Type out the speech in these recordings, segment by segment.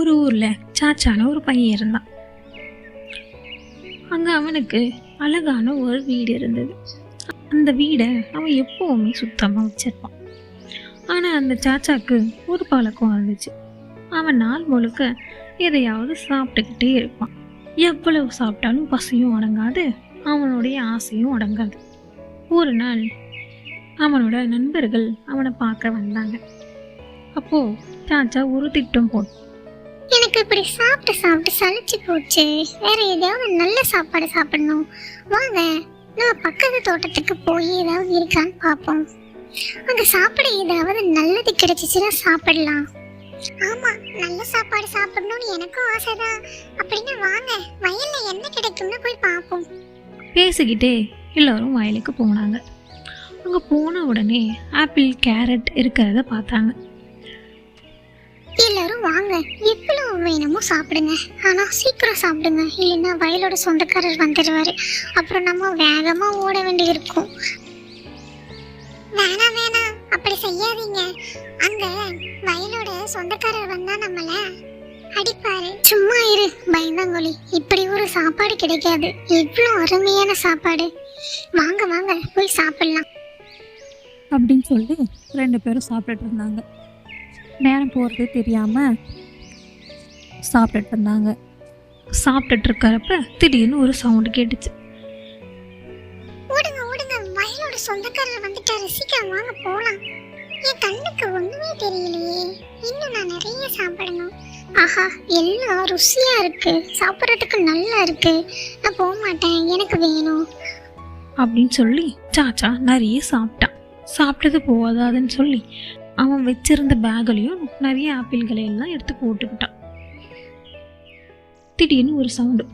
ஒரு ஊர்ல சாச்சான ஒரு பையன் இருந்தான். அங்க அவனுக்கு அழகான ஒரு வீடு இருந்தது. அந்த வீடை அவன் எப்போவுமே சுத்தமா வச்சிருப்பான். ஆனா அந்த சாச்சாக்கு ஒரு பழக்கம் இருந்துச்சு அவன் நாள் முழுக்க எதையாவது சாப்பிட்டுக்கிட்டே இருப்பான். எவ்வளவு சாப்பிட்டாலும் பசியும் அடங்காது அவனுடைய ஆசையும் அடங்காது. ஒரு நாள் அவனோட நண்பர்கள் அவனை பார்க்க வந்தாங்க. அப்போ சாச்சா ஒரு திட்டம் போட்டான். எனக்கு இப்படி சாப்பிட்டு சாப்பிட்டு சளிச்சு போச்சு. வேற ஏதாவது நல்ல சாப்பாடு சாப்பிடணும். வாங்க நான் பக்கத்து தோட்டத்துக்கு போய் ஏதாவது இருக்கான்னு பார்ப்போம். அங்க சாப்பிட ஏதாவது நல்லது கிடைச்சிச்சுன்னா சாப்பிடலாம். ஆமா நல்ல சாப்பாடு சாப்பிடணும்னு எனக்கும் ஆசைதான். அப்படின்னா வாங்க வயல்ல என்ன கிடைக்கும்னு போய் பார்ப்போம். பேசிக்கிட்டே எல்லாரும் வயலுக்கு போனாங்க. அங்கே போன உடனே ஆப்பிள் கேரட் இருக்கிறத பார்த்தாங்க. வாங்க. எவ்வளவு வேணுமோ சாப்பிடுங்க. ஆனால் சீக்கிரம் சாப்பிடுங்க. இல்லைன்னா வயலோட சொந்தக்காரர் வந்துடுவார் அப்புறம் நம்ம வேகமாக ஓட வேண்டியிருக்கும். வேணாம் வேணாம். அப்படி செய்யாதீங்க. அங்க வயலோட சொந்தக்காரர் வந்தா நம்மள அடிப்பாரு. சும்மா இரு. பயந்தாங்கொழி. இப்படி ஒரு சாப்பாடு கிடைக்காது. எவ்வளோ அருமையான சாப்பாடு. வாங்க வாங்க. போய் சாப்பிடலாம். அப்படின்னு சொல்லி ரெண்டு பேரும் சாப்பிட்டுட்டு இருந்தாங்க. நேரம் போகிறதே தெரியாமல் சாப்பிட்டுட்டு இருந்தாங்க. சாப்பிட்டுட்டு இருக்கிறப்ப திடீர்னு ஒரு சவுண்டு கேட்டுச்சு. ஓடுங்க ஓடுங்க. வயலோட சொந்தக்காரர் வந்துட்டாரு. சீக்கிரம் வாங்க போலாம். என் கண்ணுக்கு ஒண்ணுமே தெரியலையே. இன்னும் நான் நிறைய சாப்பிடணும். ஆஹா எல்லாம் ருசியா இருக்கு. சாப்பிட்றதுக்கு நல்லா இருக்கு. நான் போக மாட்டேன். எனக்கு வேணும். அப்படின்னு சொல்லி சாச்சா நிறைய சாப்பிட்டான் சாப்பிட்டது போதாதுன்னு சொல்லி அவன் வச்சிருந்த பேக்லையும் நிறைய ஆப்பிள்களை எல்லாம் எடுத்து போட்டுக்கிட்டான் திடீர்னு ஒரு சவுண்டு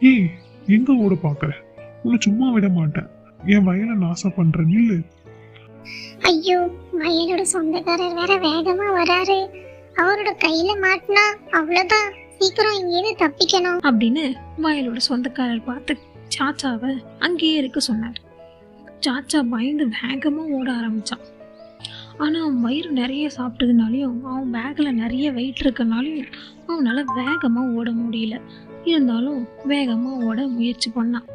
ஏய் எங்க ஓட பாக்குற? உன்னை சும்மா விட மாட்டேன். என் வயலை நாசம் பண்ற நில்லு. ஐயோ வயலோட சொந்தக்காரர் வேற வேகமா வராரு. அவரோட கையில மாட்டினா அவ்வளவுதான். சீக்கிரம் இங்கேருந்து தப்பிக்கணும். அப்படின்னு வயலோட சொந்தக்காரர் பார்த்து சாச்சாவை அங்கேயே இருக்க சொன்னார். சாச்சா பயந்து வேகமா ஓட ஆரம்பிச்சான். ஆனா அவன் வயிறு நிறைய சாப்பிட்டதுனாலையும் அவன் பேக்ல நிறைய வெயிட் இருக்கனாலையும் அவனால வேகமா ஓட முடியல. இருந்தாலும் வேகமா ஓட முயற்சி பண்ணான்.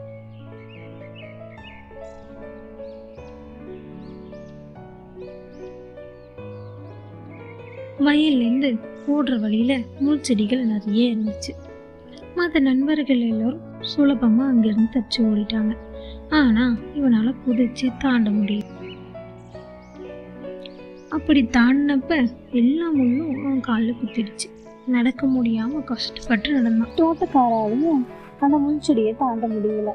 வயல்லேருந்து ஓடுற வழியில முள்செடிகள் நிறைய இருந்துச்சு. மற்ற நண்பர்கள் எல்லாரும் சுலபமா அங்கேருந்து தப்பிச்சு ஓடிட்டாங்க. ஆனா இவனால குதிச்சு தாண்ட முடியும் அப்படி தாண்டினப்ப எல்லா முள்ளும் அவன் காலில் குத்திடுச்சு. நடக்க முடியாம கஷ்டப்பட்டு நடந்தான். தோட்டக்காராலையும் அந்த முன்செடியை தாண்ட முடியல.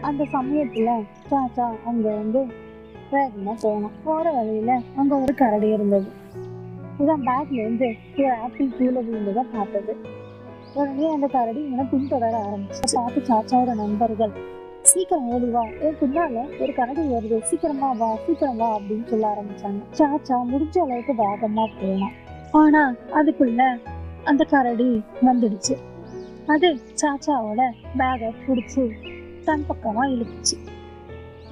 அந்த சமயத்தில் சாச்சா அங்கே வந்து வேகமாக போனோம் போகிற வழியில் அங்கே ஒரு கரடி இருந்தது. இவன் பேக்லேருந்து ஒரு ஆப்பிள் கீழே விழுந்ததை பார்த்தது. உடனே அந்த கரடி இவனை பின்தொடர ஆரம்பிச்சு. பார்த்து சாச்சாவோட நண்பர்கள் சீக்கிரம் ஓடி வா. என் பின்னால ஒரு கரடி வருது. சீக்கிரமா வா சீக்கிரம் வா அப்படின்னு சொல்ல ஆரம்பிச்சாங்க. சாச்சா முடிஞ்ச அளவுக்கு வேகமா போனான் ஆனா அதுக்குள்ள அந்த கரடி வந்துடுச்சு. அது சாச்சாவோட பேகை பிடிச்சி தன் பக்கமா இழுத்துச்சு.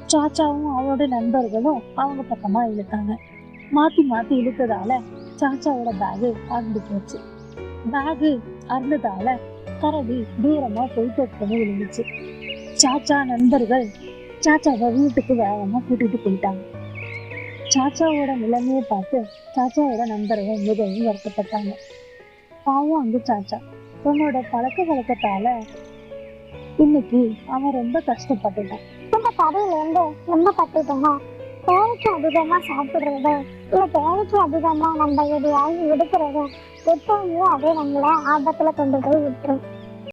சாச்சாவும் அவளோட நண்பர்களும் அவங்க பக்கமா இழுத்தாங்க. மாத்தி மாத்தி இழுத்ததால சாச்சாவோட பேகு அறுந்து போச்சு. பேகு அறுந்ததால கரடி தூரமா போய் தொட்டு விழுந்துச்சு. சாச்சா நண்பர்கள் சாச்சாவை வீட்டுக்கு வேகமா கூட்டிட்டு போயிட்டாங்க. சாச்சாவோட நிலைமையை பார்த்து சாச்சாவோட நண்பர்கள் மிகவும் வருத்தப்பட்டாங்க. பாவம் அங்கு சாச்சா. தன்னோட பழக்க வழக்கத்தால இன்னைக்கு அவன் ரொம்ப கஷ்டப்பட்டுட்டான். இந்த கடையில இருந்து ரொம்ப பட்டுட்டோமா? தேவைக்கு அதிகமா சாப்பிடுறதோ இல்ல தேவைக்கு அதிகமா நம்ம எதையாவது எடுக்கிறதோ எப்பவுமே அதே நம்மள ஆபத்துல கொண்டு போய் விட்டுரும்.